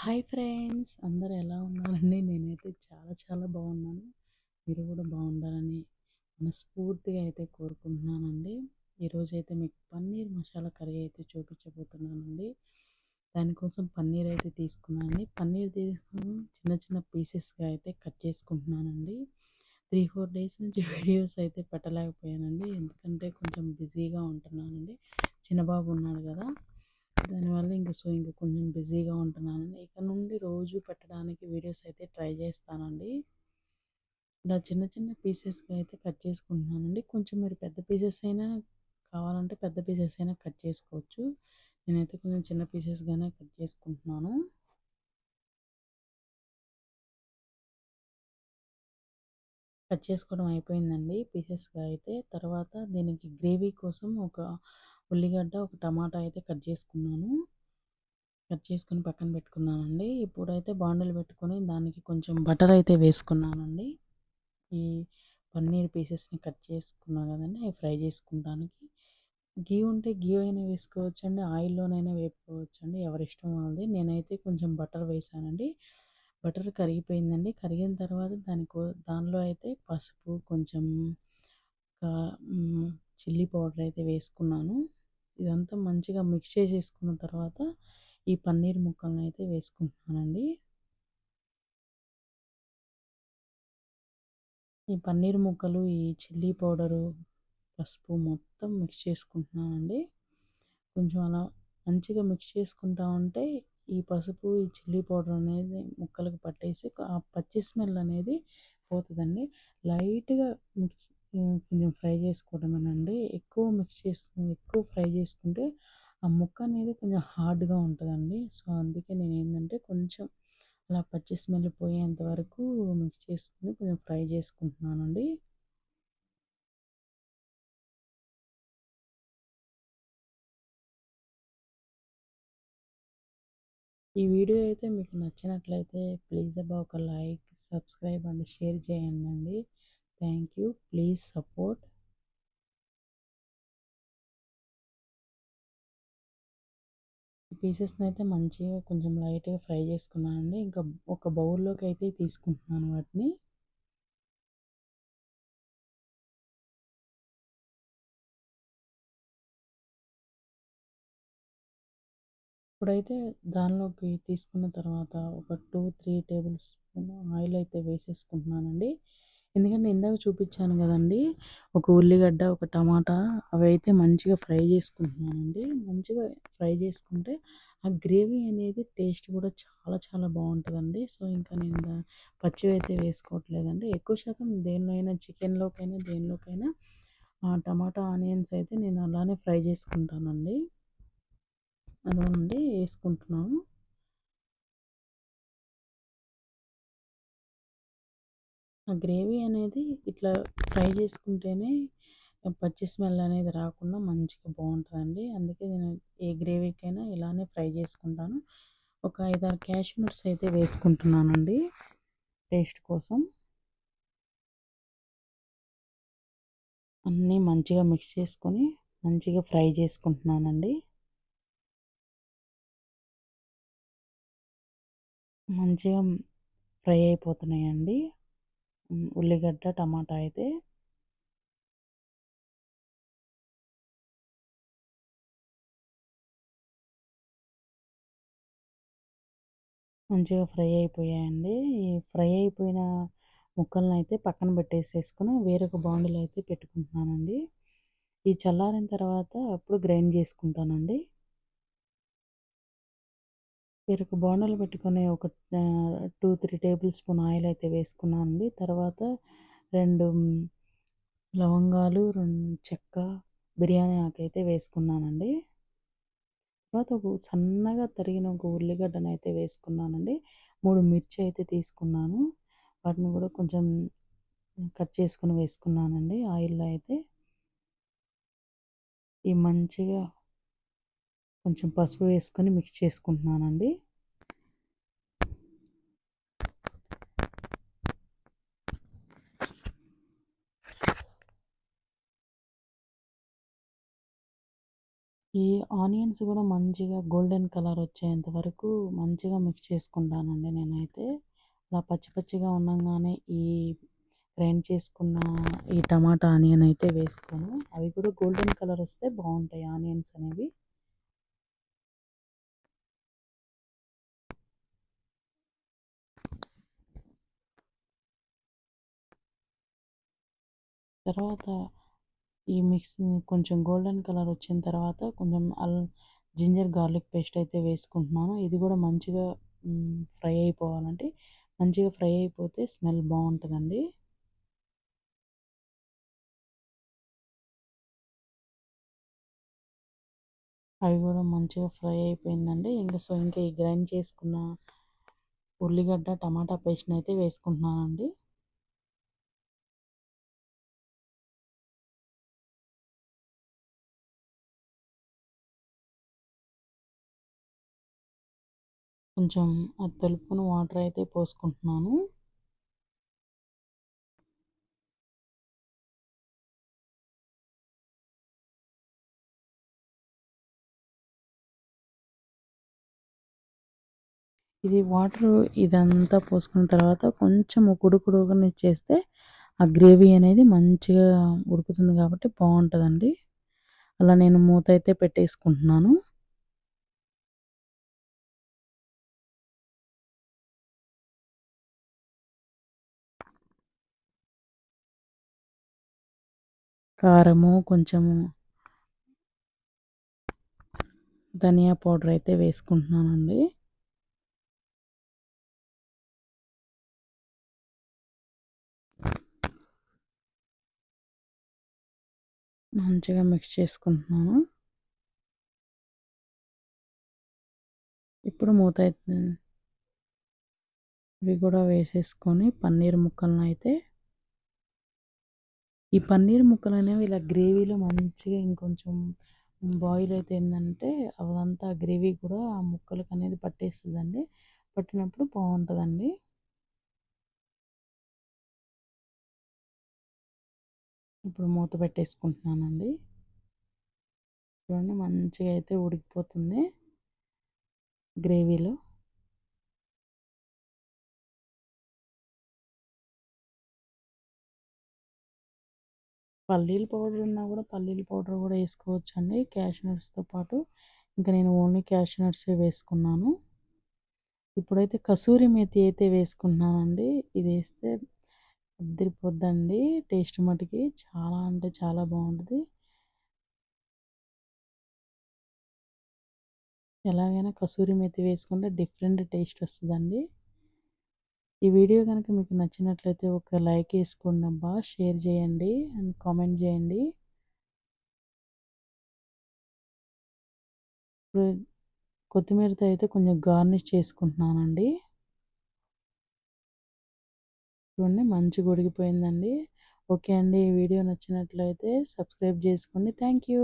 Hi friends అందరు ఎలా ఉన్నారండి? నేనైతే చాలా చాలా బాగున్నాను. మీరు కూడా బాగుండాలని మనస్ఫూర్తిగా అయితే కోరుకుంటున్నానండి. ఈరోజు అయితే మీకు పన్నీర్ మసాలా కర్రీ అయితే చూపించబోతున్నానండి. దానికోసం పన్నీర్ అయితే తీసుకున్నానండి. పన్నీర్ తీసుకుని చిన్న చిన్న పీసెస్గా అయితే కట్ చేసుకుంటున్నానండి. త్రీ ఫోర్ డేస్ నుంచి వీడియోస్ అయితే పెట్టలేకపోయానండి. ఎందుకంటే కొంచెం బిజీగా ఉంటున్నానండి. చిన్నబాబు ఉన్నాడు కదా. దానివల్ల ఇంక సో ఇంకా కొంచెం బిజీగా ఉంటున్నానండి. ఇక నుండి రోజు పెట్టడానికి వీడియోస్ అయితే ట్రై చేస్తానండి. ఇలా చిన్న చిన్న పీసెస్గా అయితే కట్ చేసుకుంటున్నానండి. కొంచెం మీరు పెద్ద పీసెస్ అయినా కావాలంటే పెద్ద పీసెస్ అయినా కట్ చేసుకోవచ్చు. నేనైతే కొంచెం చిన్న పీసెస్గానే కట్ చేసుకుంటున్నాను. కట్ చేసుకోవడం అయిపోయిందండి పీసెస్గా అయితే. తర్వాత దీనికి గ్రేవీ కోసం ఒక ఉల్లిగడ్డ ఒక టమాటా అయితే కట్ చేసుకున్నాను. కట్ చేసుకుని పక్కన పెట్టుకున్నానండి. ఇప్పుడైతే బాండలు పెట్టుకొని దానికి కొంచెం బటర్ అయితే వేసుకున్నానండి. ఈ పన్నీర్ పీసెస్ని కట్ చేసుకున్నాను కదండి అవి ఫ్రై చేసుకుంటానికి. గీ ఉంటే గీ అయినా వేసుకోవచ్చు అండి ఆయిల్లోనైనా వేపుకోవచ్చు అండి ఎవరి ఇష్టం వాళ్ళది. నేనైతే కొంచెం బటర్ వేసానండి. బటర్ కరిగిపోయిందండి. కరిగిన తర్వాత దానికో దానిలో అయితే పసుపు కొంచెం చిల్లీ పౌడర్ అయితే వేసుకున్నాను. ఇదంతా మంచిగా మిక్స్ చేసేసుకున్న తర్వాత ఈ పన్నీర్ ముక్కలను అయితే వేసుకుంటున్నానండి. ఈ పన్నీర్ ముక్కలు ఈ చిల్లీ పౌడరు పసుపు మొత్తం మిక్స్ చేసుకుంటున్నానండి. కొంచెం అలా మంచిగా మిక్స్ చేసుకుంటా ఉంటే ఈ పసుపు ఈ చిల్లీ పౌడర్ అనేది ముక్కలకు పట్టేసి ఆ పచ్చి స్మెల్ అనేది పోతుందండి. లైట్గా మిక్స్ కొంచెం ఫ్రై చేసుకోవడమేనండి. ఎక్కువ మిక్స్ చేసుకుని ఎక్కువ ఫ్రై చేసుకుంటే ఆ ముక్క అనేది కొంచెం హార్డ్గా ఉంటుందండి. సో అందుకే నేను ఏంటంటే కొంచెం అలా పచ్చి స్మెల్ పోయేంత వరకు మిక్స్ చేసుకుని కొంచెం ఫ్రై చేసుకుంటున్నానండి. ఈ వీడియో అయితే మీకు నచ్చినట్లయితే ప్లీజ్ అబ్బా ఒక లైక్ సబ్స్క్రైబ్ అండ్ షేర్ చేయండి అండి. థ్యాంక్ యూ ప్లీజ్ సపోర్ట్ పీసెస్ని అయితే మంచిగా కొంచెం లైట్గా ఫ్రై చేసుకున్నాను అండి. ఇంకా ఒక బౌల్లోకి అయితే తీసుకుంటున్నాను వాటిని. ఇప్పుడైతే దానిలోకి తీసుకున్న తర్వాత ఒక two three tablespoon oil అయితే వేసేసుకుంటున్నానండి. ఎందుకంటే ఇందాక చూపించాను కదండి ఒక ఉల్లిగడ్డ ఒక టమాటా అవి అయితే మంచిగా ఫ్రై చేసుకుంటున్నానండి. మంచిగా ఫ్రై చేసుకుంటే ఆ గ్రేవీ అనేది టేస్ట్ కూడా చాలా చాలా బాగుంటుందండి. సో ఇంకా నేను పచ్చివి అయితే వేసుకోవట్లేదండి. ఎక్కువ శాతం దేనిలో అయినా చికెన్లోకైనా దేనిలోకైనా టమాటా ఆనియన్స్ అయితే నేను అలానే ఫ్రై చేసుకుంటానండి. అదండి వేసుకుంటున్నాను. ఆ గ్రేవీ అనేది ఇట్లా ఫ్రై చేసుకుంటేనే పచ్చి స్మెల్ అనేది రాకుండా మంచిగా బాగుంటుందండి. అందుకే నేను ఏ గ్రేవీకైనా ఇలానే ఫ్రై చేసుకుంటాను. ఒక ఐదారు క్యాష్ నట్స్ అయితే వేసుకుంటున్నానండి టేస్ట్ కోసం. అన్నీ మంచిగా మిక్స్ చేసుకొని మంచిగా ఫ్రై చేసుకుంటున్నానండి. మంచిగా ఫ్రై అయిపోతున్నాయండి. ఉల్లిగడ్డ టమాటా అయితే మంచిగా ఫ్రై అయిపోయాయండి. ఈ ఫ్రై అయిపోయిన ముక్కలను అయితే పక్కన పెట్టేసేసుకుని వేరొక బౌండ్లో అయితే పెట్టుకుంటున్నానండి. ఈ చల్లారిన తర్వాత అప్పుడు గ్రైండ్ చేసుకుంటానండి. పెరుగు బాండలు పెట్టుకునే ఒక two three tablespoon oil అయితే వేసుకున్నానండి తర్వాత రెండు లవంగాలు రెండు చెక్క బిర్యానీ ఆకు అయితే వేసుకున్నానండి. తర్వాత ఒక సన్నగా తరిగిన ఒక ఉల్లిగడ్డను అయితే వేసుకున్నానండి. మూడు మిర్చి అయితే తీసుకున్నాను. వాటిని కూడా కొంచెం కట్ చేసుకుని వేసుకున్నానండి. ఆయిల్లో అయితే ఈ మంచిగా కొంచెం పసుపు వేసుకొని మిక్స్ చేసుకుంటున్నానండి. ఈ ఆనియన్స్ కూడా మంచిగా గోల్డెన్ కలర్ వచ్చేంత వరకు మంచిగా మిక్స్ చేసుకుంటానండి నేనైతే. అలా పచ్చి పచ్చిగా ఉండగానే ఈ గ్రైండ్ చేసుకున్న ఈ టమాటా ఆనియన్ అయితే వేసుకోను. అవి కూడా గోల్డెన్ కలర్ వస్తే బాగుంటాయి ఆనియన్స్ అనేవి. తర్వాత ఈ మిక్స్ కొంచెం గోల్డెన్ కలర్ వచ్చిన తర్వాత కొంచెం అల్ జింజర్ గార్లిక్ పేస్ట్ అయితే వేసుకుంటున్నాను. ఇది కూడా మంచిగా ఫ్రై అయిపోవాలంటే మంచిగా ఫ్రై అయిపోతే స్మెల్ బాగుంటుందండి. అవి కూడా మంచిగా ఫ్రై అయిపోయిందండి. ఇంకా సో ఇంకా ఈ గ్రైండ్ చేసుకున్న ఉల్లిగడ్డ టమాటా పేస్ట్ని అయితే వేసుకుంటున్నానండి. కొంచెం అది తెలుపుకుని వాటర్ అయితే పోసుకుంటున్నాను. ఇది వాటర్ ఇదంతా పోసుకున్న తర్వాత కొంచెం ఉడుకుడుకుని చేస్తే ఆ గ్రేవీ అనేది మంచిగా ఉడుకుతుంది కాబట్టి బాగుంటుందండి. అలా నేను మూత అయితే పెట్టేసుకుంటున్నాను. కారము కొంచెము ధనియా పౌడర్ అయితే వేసుకుంటున్నానండి. మంచిగా మిక్స్ చేసుకుంటున్నాను. ఇప్పుడు మూత అవుతుంది ఇవి కూడా వేసేసుకొని పన్నీర్ ముక్కలను అయితే ఈ పన్నీర్ ముక్కలు అనేవి ఇలా గ్రేవీలో మంచిగా ఇంకొంచెం బాయిల్ అయితే ఏంటంటే అదంతా గ్రేవీ కూడా ఆ ముక్కలకు అనేది పట్టేస్తుందండి. పట్టినప్పుడు బాగుంటుందండి ఇప్పుడు మూత పెట్టేసుకుంటున్నానండి. చూడండి మంచిగా అయితే ఉడికిపోతుంది గ్రేవీలో. పల్లీల పౌడర్ ఉన్నా కూడా పల్లీల పౌడర్ కూడా వేసుకోవచ్చు అండి క్యాషనట్స్తో పాటు ఇంకా నేను ఓన్లీ క్యాషనట్సే వేసుకున్నాను. ఇప్పుడైతే కసూరి మేతి అయితే వేసుకున్నానండి ఇది వేస్తే అద్దరిపోద్దండి. టేస్ట్ మటుకి చాలా అంటే చాలా బాగుంటుంది. ఎలాగైనా కసూరి మెతి వేసుకుంటే డిఫరెంట్ టేస్ట్ వస్తుందండి. ఈ వీడియో కనుక మీకు నచ్చినట్లయితే ఒక లైక్ వేసుకోండి అబ్బా షేర్ చేయండి అండ్ కామెంట్ చేయండి. ఇప్పుడు కొత్తిమీరతో అయితే కొంచెం గార్నిష్ చేసుకుంటున్నానండి. చూడండి మంచిగా ఉడికిపోయిందండి ఓకే అండి ఈ వీడియో నచ్చినట్లయితే సబ్స్క్రైబ్ చేసుకోండి. Thank you.